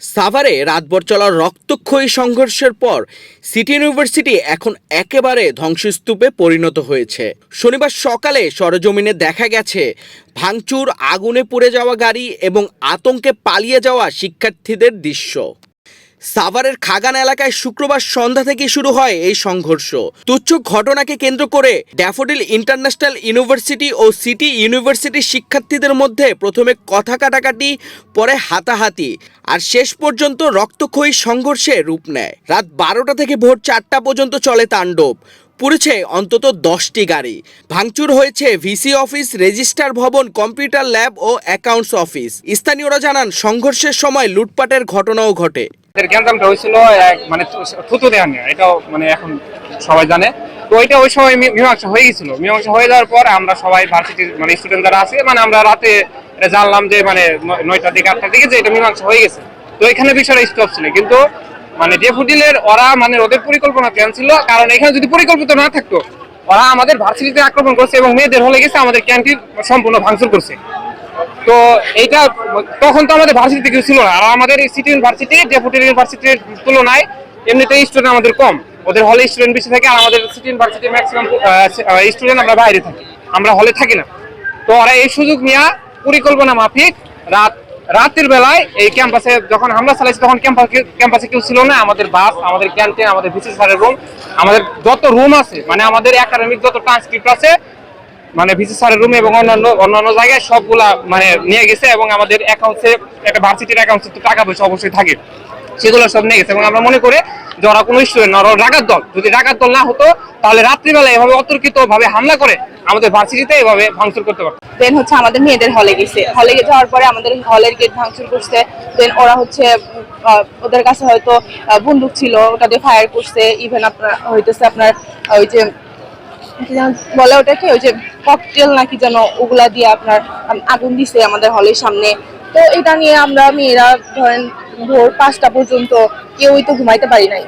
সাভারে রাতভর চলা রক্তক্ষয়ী সংঘর্ষের পর সিটি ইউনিভার্সিটি এখন একেবারে ধ্বংসস্তূপে পরিণত হয়েছে। শনিবার সকালে সরজমিনে দেখা গেছে, ভাঙচুর, আগুনে পুড়ে যাওয়া গাড়ি এবং আতঙ্কে পালিয়ে যাওয়া শিক্ষার্থীদের দৃশ্য। সাভারের খাগান এলাকায় শুক্রবার সন্ধ্যা থেকে শুরু হয় এই সংঘর্ষ। তুচ্ছ ঘটনাকে কেন্দ্র করে ড্যাফোডিল ইন্টারন্যাশনাল ইউনিভার্সিটি ও সিটি ইউনিভার্সিটির শিক্ষার্থীদের মধ্যে প্রথমে কথা কাটাকাটি, পরে হাতাহাতি, আর শেষ পর্যন্ত রক্তক্ষয়ী সংঘর্ষে রূপ নেয়। রাত বারোটা থেকে ভোর চারটা পর্যন্ত চলে তাণ্ডব। পুড়েছে অন্তত দশটি গাড়ি। ভাঙচুর হয়েছে ভিসি অফিস রেজিস্ট্রার ভবন, কম্পিউটার ল্যাব ও অ্যাকাউন্টস অফিস। স্থানীয়রা জানান, সংঘর্ষের সময় লুটপাটের ঘটনাও ঘটে। গ্যাঞ্জামটা হয়েছিল মানে থুতু দেওয়া নিয়ে। এটাও মানে এখন সবাই জানে। তো ওইটা ওই সময় মীমাংসা হয়ে গেছিল। মীমাংসা হয়ে যাওয়ার পর আমরা সবাই ভার্সিটির মানে স্টুডেন্ট যারা আছে মানে আমরা রাতে জানলাম যে মানে নয়টার দিকে, আটটার দিকে যে এটা মীমাংসা হয়ে গেছে। তো এখানে বিষয়টা স্টপ ছিল। কিন্তু মানে ডেফুডিলের ওরা মানে ওদের পরিকল্পনা প্ল্যান ছিল, কারণ এখানে যদি পরিকল্পিত না থাকতো, ওরা আমাদের ভার্সিটিতে আক্রমণ করছে এবং মেয়েদের হলে গেছে, আমাদের ক্যান্টিন সম্পূর্ণ ভাঙচুর করছে। তো এইটা তখন তো আমাদের ভার্সিটিতে কেউ ছিল না, আর আমাদের এই সিটি ইউনিভার্সিটি ডেপুটি ইউনিভার্সিটির তুলনায় এমনিতেই স্টুডেন্ট আমাদের কম। ওদের হলে স্টুডেন্ট বেশি থাকে, আর আমাদের সিটি ইউনিভার্সিটির ম্যাক্সিমাম স্টুডেন্ট আমরা বাইরে থাকি, আমরা হলে থাকি না। তো ওরা এই সুযোগ নিয়ে পরিকল্পনা মাফিক, রাত রাতের বেলায় এই ক্যাম্পাসে যখন হামলা চালাইছে, তখন ক্যাম্পাসে ক্যাম্পাসে কেউ ছিল না। আমাদের বাস, আমাদের ক্যান্টিন, আমাদের ভিসি স্যারের রুম আমাদের যত রুম আছে মানে আমাদের একাডেমিক যত ট্রান্সক্রিপ্ট আছে মানে ভিসি স্যারের রুমে এবং অন্যান্য অন্যান্য জায়গায় সবগুলা মানে নিয়ে গেছে এবং আমাদের অ্যাকাউন্টে একটা ভার্সিটির অ্যাকাউন্টে তো টাকা পয়সা অবশ্যই থাকে। সেগুলো সব নিয়ে গেছে। এবং আমরা মনে করি যে ওরা কোনো স্টুডেন্ট না, ওরা ডাকাত দল। যদি ডাকাত দল না হতো, তাহলে রাত্রিবেলা এভাবে অতর্কিত ভাবে হামলা করে আমাদের ভার্সিটিতে এভাবে ভাঙচুর করতে পারতো। দেন হচ্ছে আমাদের মেয়েদের হলে গেছে। হলে গিয়ে যাওয়ার পরে আমাদের হলের গেট ভাঙচুর করছে। দেন ওরা হচ্ছে ওদের কাছে হয়তো বন্দুক ছিল, ওটা দিয়ে ফায়ার করছে। ইভেন আপনার হইতেছে আপনার, ওই যে বলে ওটাকে, ওই যে ককটেল নাকি যেন ওগুলা দিয়ে আপনার আগুন দিছে আমাদের হলের সামনে। তো এটা নিয়ে আমরা মেয়েরা ধরেন ভোর পাঁচটা পর্যন্ত কেউই তো ঘুমাইতে পারি নাই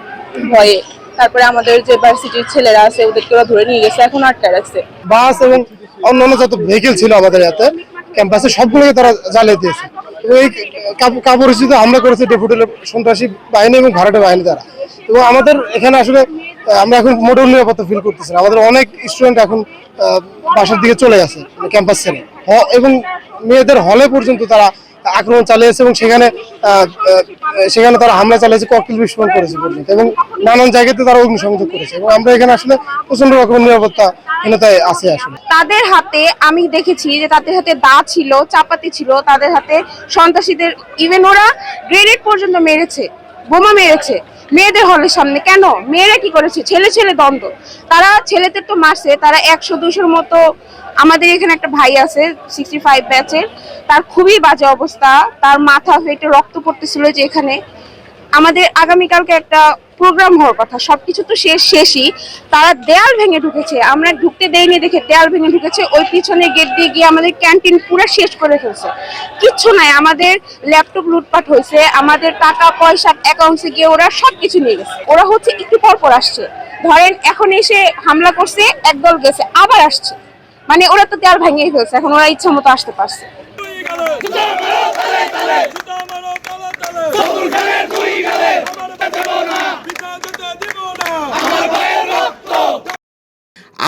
ভয়ে। তারপরে আমাদের যে ভার্সিটির ছেলেরা আছে, ওদেরকে ওরা ধরে নিয়ে গেছে, এখন আটকায় রাখছে। বাস এবং অন্যান্য যত ভেহিকেল ছিল আমাদের হাতে ক্যাম্পাসে সবগুলোকে তারা জ্বালিয়ে দিয়েছে। এবং এই কাপ- কাপুরুষিত হামলা করেছে ডেপুটেল সন্ত্রাসী বাহিনী এবং ভাড়াটে বাহিনী তারা এবং আমাদের এখানে আসলে আমরা এখন মোটর নিরাপত্তা ফিল করতেছি। আমাদের অনেক স্টুডেন্ট এখন বাসার দিকে চলে গেছে ক্যাম্পাস ছেড়ে। হ- এবং মেয়েদের হলে পর্যন্ত তারা আক্রমণ চালিয়েছে এবং সেখানে সেখানে তারা হামলা চালিয়েছে, ককটেল বিস্ফোরণ করেছে পর্যন্ত এবং নানান জায়গাতে তারা অগ্নিসংযোগ করেছে এবং আমরা এখানে আসলে প্রচণ্ড রকমের নিরাপত্তা হীনতায় আছে আসলে। তাদের হাতে, আমি দেখেছি যে তাদের হাতে দা ছিল, চাপাতি ছিল, তাদের হাতে সন্ত্রাসীদের ইভেন ওরা গ্রেনেড পর্যন্ত মেরেছে, বোমা মেরেছে। মেয়েদের হলের সামনে। কেন? মেয়েরা কি করেছে? ছেলে ছেলে দ্বন্দ্ব। তারা ছেলেদের তো মারছে, তারা একশো দুশোর মতো আমাদের এখানে একটা ভাই আছে সিক্সটি ফাইভ ব্যাচের তার খুবই বাজে অবস্থা। তার মাথা ফেটে রক্ত পড়তেছিল যে এখানে। আমাদের আগামীকালকে একটা প্রোগ্রাম হওয়ার কথা। সবকিছু তো শেষ, শেষই। তারা দেয়াল ভেঙে ঢুকেছে। আমরা ঢুকতে দেয়নি দেখে দেয়াল ভেঙে ঢুকেছে। ওই পিছনে গেট দিয়ে গিয়ে আমাদের ক্যান্টিন পুরো শেষ করে ফেলছে। কিচ্ছু নাই। আমাদের ল্যাপটপ লুটপাট হয়েছে। আমাদের টাকা পয়সা অ্যাকাউন্টসে গিয়ে ওরা সব কিছু নিয়ে গেছে। ওরা হচ্ছে একটু পর পর আসছে। ধরেন এখন এসে হামলা করছে, একদল গেছে, আবার আসছে। মানে ওরা তো দেয়াল ভেঙেই ফেলছে। এখন ওরা ইচ্ছা মতো আসতে পারছে।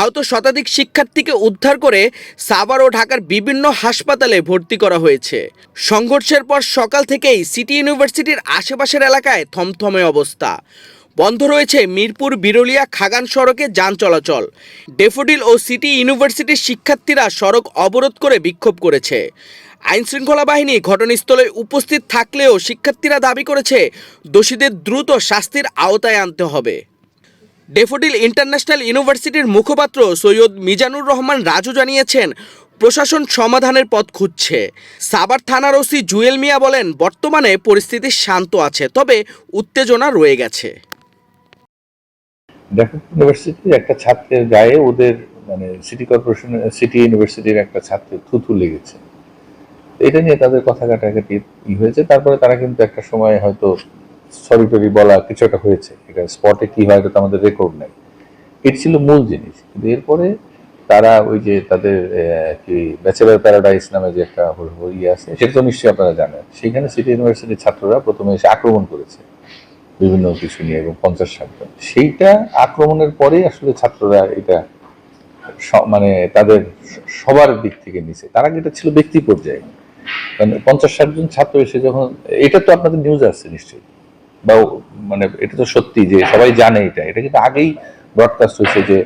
আহত শতাধিক শিক্ষার্থীকে উদ্ধার করে সাভার ও ঢাকার বিভিন্ন হাসপাতালে ভর্তি করা হয়েছে। সংঘর্ষের পর সকাল থেকেই সিটি ইউনিভার্সিটির আশেপাশের এলাকায় থমথমে অবস্থা। বন্ধ রয়েছে মিরপুর, বিরলিয়া, খাগান সড়কে যান চলাচল। ডেফোডিল ও সিটি ইউনিভার্সিটির শিক্ষার্থীরা সড়ক অবরোধ করে বিক্ষোভ করেছে। আইনশৃঙ্খলা বাহিনী ঘটনাস্থলে উপস্থিত থাকলেও শিক্ষার্থীরা দাবি করেছে দোষীদের দ্রুত শাস্তির আওতায় আনতে হবে। ডেফোডিল ইন্টারন্যাশনাল ইউনিভার্সিটির মুখপাত্র সৈয়দ মিজানুর রহমান রাজু জানিয়েছেন, প্রশাসন সমাধানের পথ খুঁজছে। সাবার থানার ওসি জুয়েল মিয়া বলেন, বর্তমানে পরিস্থিতি শান্ত আছে, তবে উত্তেজনা রয়ে গেছে। একটা ছাত্রের গায়ে ওদের মানে সিটি কর্পোরেশন সিটি ইউনিভার্সিটির একটা ছাত্রের থুতু লেগেছে। এটা নিয়ে তাদের কথা কাটাকাটি ই হয়েছে। তারপরে তারা কিন্তু একটা সময় হয়তো সরি টরি বলা কিছু একটা হয়েছে। এটা স্পটে কি হয় এটা আমাদের রেকর্ড নেই। এটা ছিল মূল জিনিস। কিন্তু এরপরে তারা ওই যে তাদের কি ব্যাচেলার প্যারাডাইস নামে যে একটা ইয়ে আছে, সেটা তো নিশ্চয়ই আপনারা জানেন। সেখানে সিটি ইউনিভার্সিটির ছাত্ররা প্রথমে এসে আক্রমণ করেছে বিভিন্ন কিছু নিয়ে, এবং পঞ্চাশ ষাট জন। সেইটা আক্রমণের পরেই আসলে ছাত্ররা এটা মানে তাদের সবার দিক থেকে নিছে। তার এটা ছিল ব্যক্তি পর্যায়ে। মানে পঞ্চাশ ষাট জন ছাত্র এসে যখন, এটা তো আপনাদের নিউজ আছে নিশ্চয়ই। বা মানে এটা তো সত্যি যে সবাই জানে এটা। এটা কিন্তু আগেই ব্রডকাস্ট হয়েছে যে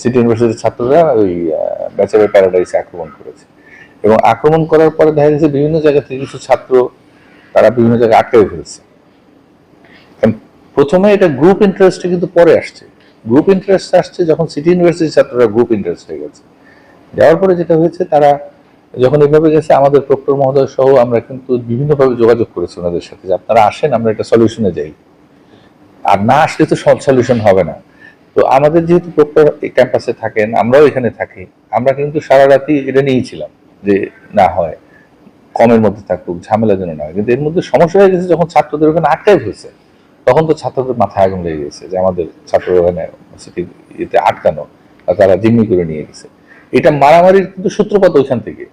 সিটি ইউনিভার্সিটির ছাত্ররা ওই প্যারাডাইসে আক্রমণ করেছে। এবং আক্রমণ করার পরে দেখা গেছে বিভিন্ন জায়গা থেকে কিছু ছাত্র, তারা বিভিন্ন জায়গায় আটকে ফেলছে। প্রথমে এটা গ্রুপ ইন্টারেস্টে কিন্তু পরে আসছে। গ্রুপ ইন্টারেস্ট আসছে যখন সিটি ইউনিভার্সিটির ছাত্ররা গ্রুপ ইন্টারেস্ট হয়ে গেছে। যাওয়ার পরে যেটা হয়েছে, তারা যখন এভাবে গেছে, আমাদের প্রক্টর মহোদয় সহ আমরা কিন্তু বিভিন্নভাবে যোগাযোগ করেছি ওনাদের সাথে যে আপনারা আসেন, আমরা একটা সলিউশনে যাই। আর না আসলে তো সব সলিউশন হবে না। তো আমাদের যেহেতু প্রক্টর ক্যাম্পাসে থাকেন, আমরাও এখানে থাকি, আমরা কিন্তু সারা রাতি এটা নিয়েছিলাম যে না হয়, কমের মধ্যে থাকুক, ঝামেলা যেন না হয়। কিন্তু এর মধ্যে সমস্যা হয়ে গেছে যখন ছাত্রদের ওখানে আটকাই হয়েছে, তখন তো ছাত্রদের মাথায় আগুন লেগে গেছে যে আমাদের ছাত্র ওখানে সিটি ইতে আটকানো তারা জিম্মি করে নিয়ে গেছে। এটা মারামারির কিন্তু সূত্রপাত ওইখান থেকে।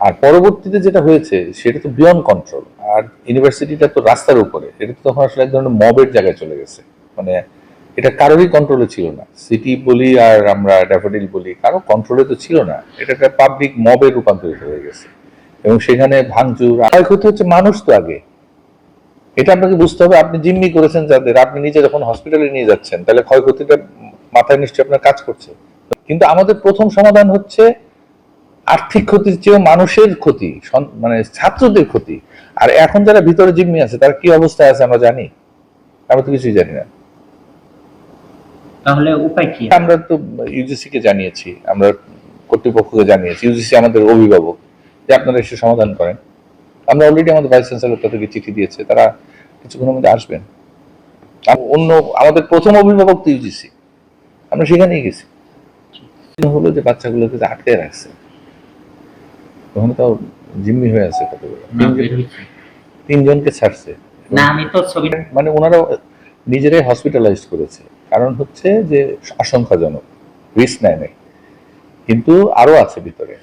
আর পরবর্তীতে যেটা হয়েছে, সেটা তো বিয়ন্ড কন্ট্রোল আর ইউনিভার্সিটিটা তো রাস্তার উপরে। এটা তো তখন আসলে এক ধরনের মবের জায়গায় চলে গেছে। মানে এটা কারোরই কন্ট্রোলে ছিল না। সিটি বলি আর আমরা ড্যাফোডিল বলি, কারও কন্ট্রোলে তো ছিল না। এটা একটা পাবলিক মবে রূপান্তরিত হয়ে গেছে। এবং সেখানে ভাঙচুর ক্ষয়ক্ষতি হচ্ছে মানুষ তো আগে। এটা আপনাকে বুঝতে হবে। আপনি জিম্মি করেছেন যাদের। আপনি নিজে যখন হসপিটালে নিয়ে যাচ্ছেন, তাহলে ক্ষয়ক্ষতিটা মাথায় নিশ্চয়ই আপনার কাজ করছে। কিন্তু আমাদের প্রথম সমাধান হচ্ছে আর্থিক ক্ষতির চেয়েও মানুষের ক্ষতি মানে ছাত্রদের ক্ষতি। আর এখন যারা ভিতরে জিম্মি আছে তারা কি অবস্থায় আছে আমরা জানি? আমরা তো কিছুই জানি না। তাহলে উপায় কি? আমরা তো ইউজিসি কে জানিয়েছি আমরা কর্তৃপক্ষকে জানিয়েছি ইউজিসি আমাদের অভিভাবক। যে আপনারা এসে সমাধান করেন। আমরা অলরেডি আমাদের ভাইস চ্যান্সেলর তাদেরকে চিঠি দিয়েছে তারা কিছুক্ষণের মধ্যে আসবেন। আর অন্য আমাদের প্রথম অভিভাবক তো ইউজিসি। আমরা সেখানেই গেছি। হলো যে বাচ্চাগুলোকে আটকে রাখছে। ওখানে তাও জিম্মি হয়ে আছে কতগুলো। তিনজনকে ছাড়ছে। না আমি তো ছবি মানে ওনারা নিজেরাই হসপিটালাইজ করেছে। কারণ হচ্ছে যে আশঙ্কাজনক রিস্ক নেয় নাই। কিন্তু আরও আছে ভিতরে।